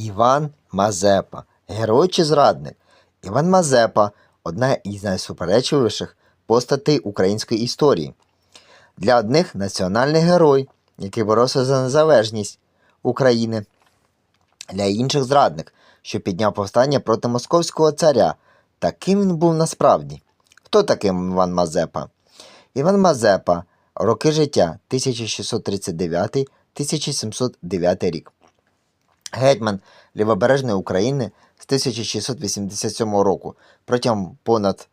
Іван Мазепа. Герой чи зрадник? Іван Мазепа одна із найсуперечливіших постатей української історії. Для одних національний герой, який боровся за незалежність України, для інших зрадник, що підняв повстання проти московського царя. Таким він був насправді. Хто такий Іван Мазепа? Іван Мазепа, роки життя 1639-1709 рік. Гетьман Лівобережної України з 1687 року. Протягом понад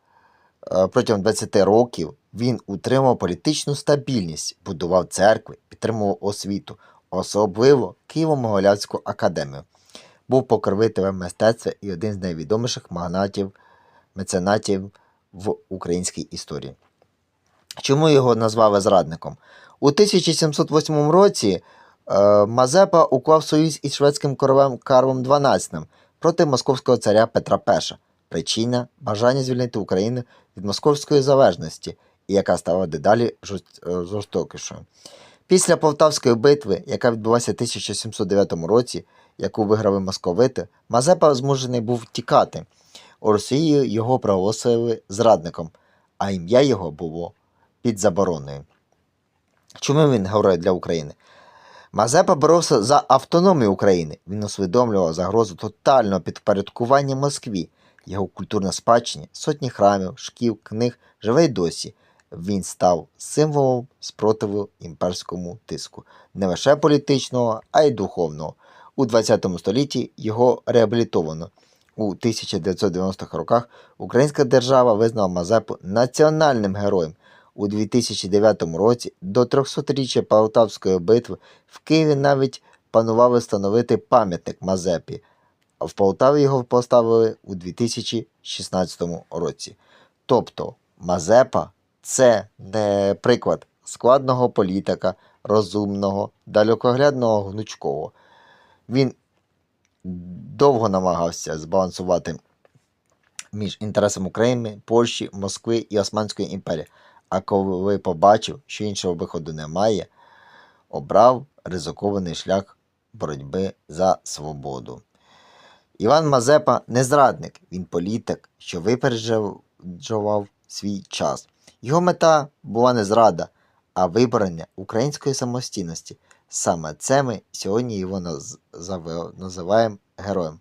е, протягом 20 років він утримував політичну стабільність, будував церкви, підтримував освіту, особливо Києво-Могилянську академію. Був покровителем мистецтва і один з найвідоміших магнатів, меценатів в українській історії. Чому його назвали зрадником? У 1708 році Мазепа уклав союз із шведським королем Карлом XII проти московського царя Петра І. Причина бажання звільнити Україну від московської залежності, яка стала дедалі е, жорстокішою. Після Полтавської битви, яка відбулася в 1709 році, яку виграли московити, Мазепа змушений був тікати. У Росії його проголосили зрадником, а ім'я його було під забороною. Чому він герой для України? Мазепа боровся за автономію України. Він усвідомлював загрозу тотального підпорядкування Москві. Його культурна спадщина, сотні храмів, шкіл, книг живе й досі. Він став символом спротиву імперському тиску, не лише політичного, а й духовного. У ХХ столітті його реабілітовано. У 1990-х роках українська держава визнала Мазепу національним героєм. У 2009 році до 300-річчя Полтавської битви в Києві навіть планували встановити пам'ятник Мазепі, а в Полтаві його поставили у 2016 році. Тобто Мазепа це не приклад складного політика, розумного, далекоглядного гнучкого. Він довго намагався збалансувати між інтересами України, Польщі, Москви і Османської імперії. А коли побачив, що іншого виходу немає, обрав ризикований шлях боротьби за свободу. Іван Мазепа не зрадник, він політик, що випереджував свій час. Його мета була не зрада, а виборення української самостійності. Саме це ми сьогодні його називаємо героєм.